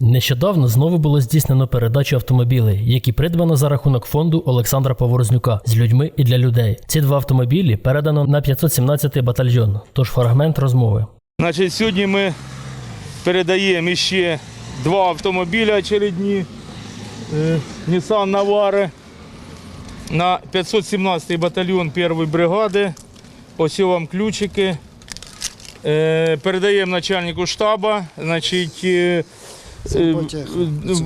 Нещодавно знову було здійснено передачу автомобілей, які придбано за рахунок фонду Олександра Поворознюка з людьми і для людей. Ці два автомобілі передано на 517-й батальйон. Тож фрагмент розмови. Значить, сьогодні ми передаємо ще два автомобіля очередні е, Nissan Navara на 517 батальйон 1 бригади. Ось вам ключики. Е, Передаємо начальнику штабу. Значить, е, е,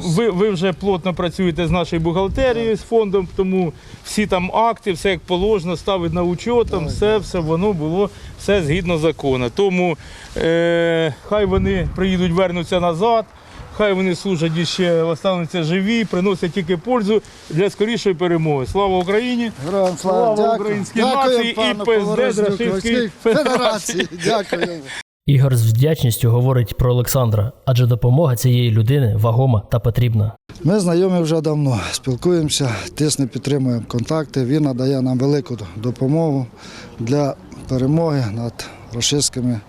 ви, ви вже плотно працюєте з нашою бухгалтерією, з фондом, тому всі там акти, все як положено, ставить на учет, там все, все воно було все згідно закону. Тому е, хай вони приїдуть, вернуться назад. Хай вони служать і ще остануться живі, приносять тільки пользу для скорішої перемоги. Слава Україні! Героям слава, Слава українській нації і ПСД Поворознюку, Федерації. Дякую. Ігор з вдячністю говорить про Олександра, адже допомога цієї людини вагома та потрібна. Ми знайомі вже давно, спілкуємося, тисно підтримуємо контакти. Він надає нам велику допомогу для перемоги над російськими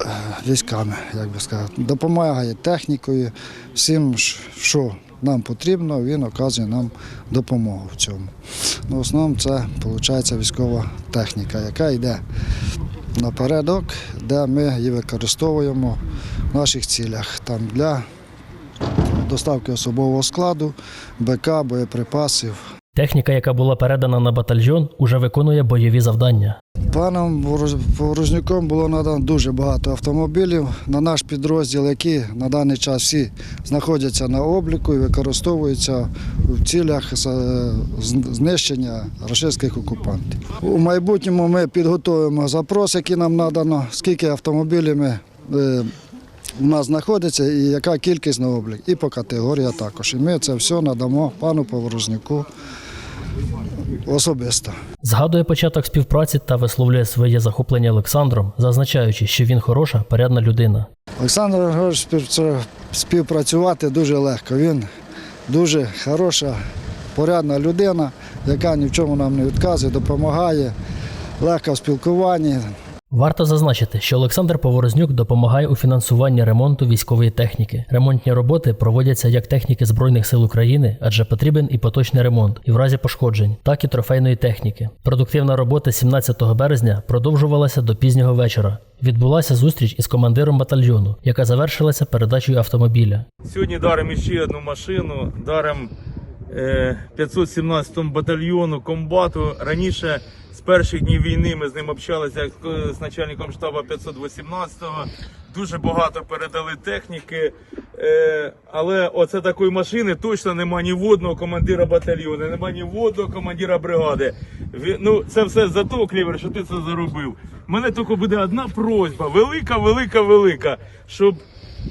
е, військами, як би сказати. Допомагає технікою, всім, що нам потрібно, він оказує нам допомогу в цьому. Ну, в основному це виходить військова техніка, яка йде напередок, де ми її використовуємо в наших цілях. Там для доставки особового складу, БК, боєприпасів. Техніка, яка була передана на батальйон, уже виконує бойові завдання. Паном Вороз- було надано дуже багато автомобілів на наш підрозділ, які на даний час всі знаходяться на обліку і використовуються в цілях з- знищення російських окупантів. У майбутньому ми підготуємо запрос, який нам надано, скільки автомобілів ми. е, У нас знаходиться і яка кількість на облік, і по категорія також. І ми це все надамо пану Поворознюку особисто. Згадує початок співпраці та висловлює своє захоплення Олександром, зазначаючи, що він хороша, порядна людина. Олександр Григорович співпрацювати дуже легко. Він дуже хороша, порядна людина, яка ні в чому нам не відказує, допомагає, легка в спілкуванні. Варто зазначити, що Олександр Поворознюк допомагає у фінансуванні ремонту військової техніки. Ремонтні роботи проводяться як техніки Збройних сил України, адже потрібен і поточний ремонт, і в разі пошкоджень, так і трофейної техніки. Продуктивна робота 17 березня продовжувалася до пізнього вечора. Відбулася зустріч із командиром батальйону, яка завершилася передачею автомобіля. Сьогодні даримо ще одну машину, даримо 517 батальйону комбату. Раніше з перших днів війни ми з ним общалися з начальником штабу 518-го. Дуже багато передали техніки. Е, але оце такої машини точно нема ні в одного командира батальйону, нема ні в одного командира бригади. Ну, це все за то, Клівер, що ти це заробив. У мене тільки буде одна просьба, велика, велика, велика, щоб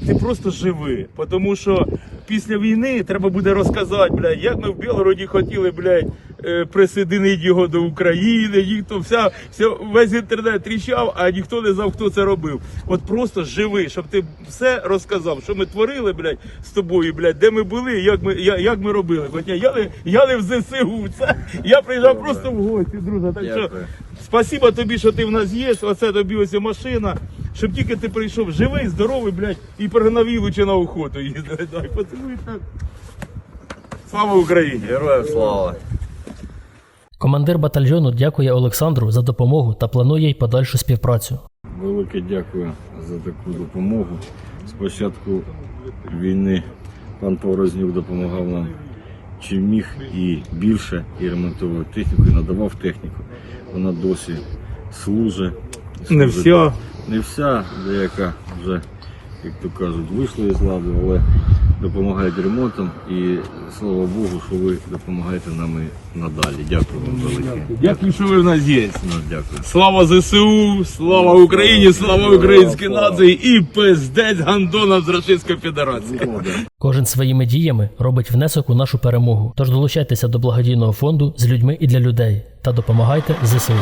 ти просто живи. Тому що після війни треба буде розказати, блядь, як ми в Білгороді хотіли, блядь, е, присоединити його до України. Ніхто вся, вся весь інтернет тріщав, а ніхто не знав, хто це робив. От просто живи, щоб ти все розказав, що ми творили, блядь, з тобою, блядь, де ми були, як ми, я- як ми робили. Хоча я не, я не в ЗСУ. Це, я приїжджав просто в гості, друже. Так що спасибо тобі, що ти в нас є. Оце тобі ось машина. Щоб тільки ти прийшов живий, здоровий, блядь, і перегнав Ілуча на охоту їздити. Дай поцілуй так. Слава Україні! Героям слава! Командир батальйону дякує Олександру за допомогу та планує й подальшу співпрацю. Велике дякую за таку допомогу. З початку війни пан Поворознюк допомагав нам чим міг і більше, і ремонтував техніку, і надавав техніку. Вона досі служить. Не служить. вся. Не вся, деяка вже, як то кажуть, вийшла із ладу, але допомагають ремонтом. І слава Богу, що ви допомагаєте нам і надалі. Дякую вам велике. Дякую, що ви в нас є. Ну, дякую. Слава ЗСУ, слава Україні, слава українській нації і пиздець гандона з Російської Федерації. Кожен своїми діями робить внесок у нашу перемогу. Тож долучайтеся до благодійного фонду з людьми і для людей та допомагайте ЗСУ.